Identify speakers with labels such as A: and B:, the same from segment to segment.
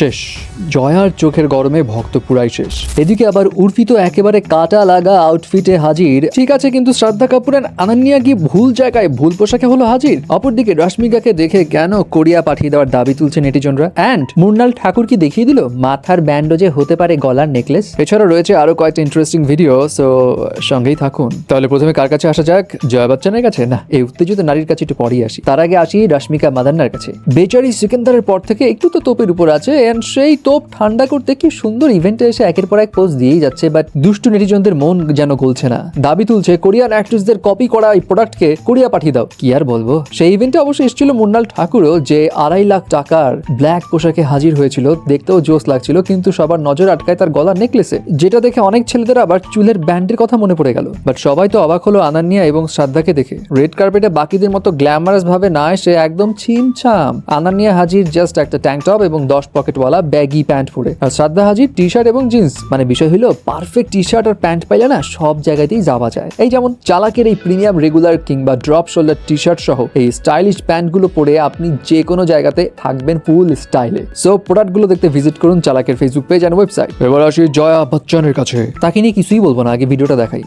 A: শেষ। জয়ার চোখের গরমে ভক্ত পুরাই শেষ। এদিকে আবার উর্ফি তো একেবারে কাটা লাগা আউটফিটে হাজির। ঠিক আছে, কিন্তু শ্রদ্ধা কাপুর আর আনান্নিয়া কি ভুল জায়গায় ভুল পোশাকে হলো হাজির? অপরদিকে রশ্মিকাকে দেখে কেন কোরিয়া পাঠিয়ে দেওয়ার দাবি তুলছে নেটিজনরা? অ্যান্ড মুন্নাল ঠাকুর কি দেখিয়ে দিল মাথার ব্যান্ডও যে হতে পারে গলার নেকলেস এছাড়া রয়েছে আরও কয়েকটা ইন্টারেস্টিং ভিডিও সো সঙ্গেই থাকুন। তাহলে প্রথমে কার কাছে আসা যাক? জয়া বচ্চনের কাছে? না, এই উত্তেজিত নারীর কাছে একটু পরেই আসি। তার আগে আসি রশ্মিকা মাদান্নার কাছে। বেচারি সিকেন্দারের পর থেকে একটু তো তোপের উপর আছে এন্ড সেই তোপ ঠান্ডা করতে কি সুন্দর ইভেন্টে এসে একের পর এক পোজ দিয়েই যাচ্ছে বাট দুষ্টু নেটিজনদের মন যেন গলছে না। দাবি তুলছে কোরিয়ান অ্যাক্ট্রেসদের কপি করা এই প্রোডাক্টকে কোরিয়া পাঠিয়ে দাও। কি আর বলব? সেই ইভেন্টে অবশ্যই এসেছিল মুন্নাল ঠাকুরও, যে আড়াই লাখ টাকার ব্ল্যাক পোশাকে হাজির হয়েছিল। দেখতেও জোস লাগছিল, কিন্তু সবার নজর আটকায় তার গলার নেকলেসে যেটা দেখে অনেক ছেলেদের আবার চুলের ব্যান্ডের কথা মনে পড়ে গেল। বাট সবাই তো অবাক হলো আনান্নিয়া এবং শ্রাদ্ধাকে দেখে। রেড কার্পেটে বাকিদের মতো গ্ল্যামারাস ভাবে না এসে একদম ছিমছাম। আনান্নিয়া হাজির জাস্ট একটা ট্যাঙ্ক টপ এবং দশ পকেটওয়ালা ব্যাগি প্যান্ট পরে। আর শ্রাদ্ধা হাজির টি শার্ট এবং জিন্স মানে বিষয় হলো পারফেক্ট টি শার্ট আর প্যান্ট পাইলে না সব জায়গাতেই যাওয়া যায়। এই যেমন চালাকের এই প্রিমিয়াম রেগুলার কিংবা ড্রপ শোল্ডার টি শার্ট সহ এই স্টাইলিশ প্যান্টগুলো পরে আপনি যে কোনো জায়গাতে থাকবেন ফুল স্টাইলে সো প্রোডাক্টগুলো দেখতে ভিজিট করুন চালাকের ফেসবুক পেজ অ্যান্ড ওয়েবসাইট এবার আসি জয়া বচ্চনের কাছে। তাকে নিয়ে কিছুই বলব না, আগে ভিডিওটা দেখাই।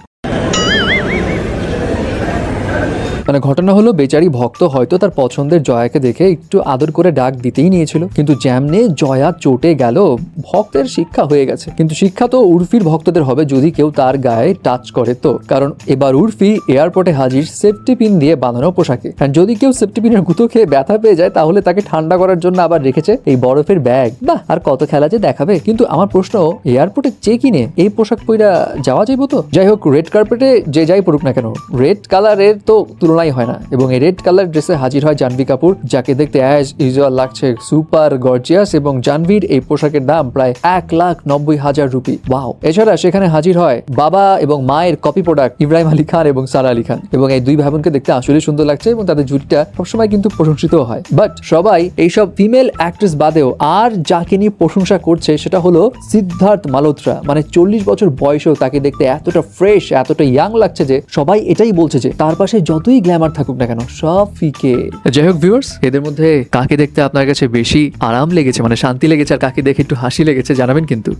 A: মানে ঘটনা হলো, বেচারি ভক্ত হয়তো তার পছন্দের জয়াকে দেখে একটু আদর করে ডাক দিতেই নিয়েছিল। কিন্তু জ্যামনে জয়া চটে গেল, ভক্তের শিক্ষা হয়ে গেছে। কিন্তু শিক্ষা তো উর্ফির ভক্তদের হবে যদি কেউ তার গায়ে টাচ করে তো। কারণ এবার উর্ফি এয়ারপোর্টে হাজির সেফটি পিন দিয়ে বাঁধানো পোশাকে। যদি কেউ সেফটি পিনের গুঁতো খেয়ে ব্যথা পেয়ে যায়, তাহলে তাকে ঠান্ডা করার জন্য আবার রেখেছে এই বরফের ব্যাগ। বা আর কত খেলা যে দেখাবে। কিন্তু আমার প্রশ্ন, এয়ারপোর্টে চেক ইনে এই পোশাক পইরা যাওয়া যাইব তো? যাই হোক, রেড কার্পেটে যে যাই পড়ুক না কেন, রেড কালারের তো তুলনাই হয় না। এবং এই রেড কালার ড্রেসে হাজির হয় জাহ্নবী কাপুর, যাকে দেখতে অ্যাজ ইউজুয়াল লাগছে সুপার গর্জিয়াস এবং জাহ্নবীর এই পোশাকের দাম প্রায় এক লাখ নব্বই হাজার রুপি। ওয়াও এছাড়া সেখানে হাজির হয় বাবা এবং মায়ের কপি প্রোডাক্ট ইব্রাহিম আলী খান এবং সারা আলী খান। এবং এই দুই ভাই বোনকে দেখতে আসলে সুন্দর লাগছে এবং তাদের জুটিটা সবসময় কিন্তু প্রশংসিত হয়। বাট সবাই এইসব ফিমেল অ্যাক্ট্রেস বাদেও আর যাকে নিয়ে প্রশংসা করছে সেটা হলো সিদ্ধার্থ মালহোত্রা। মানে চল্লিশ বছর বয়সেও তাকে দেখতে এতটা ফ্রেশ এতটা ইয়াং লাগছে যে সবাই এটাই বলছে যে তার পাশে যতই গ্ল্যামার থাকুক না কেন, সব ফিকে। যাই হোক ভিউয়ার্স এদের মধ্যে কাকে দেখতে আপনার কাছে বেশি আরাম লেগেছে মানে শান্তি লেগেছে আর কাকে দেখে একটু হাসি লেগেছে জানাবেন কিন্তু।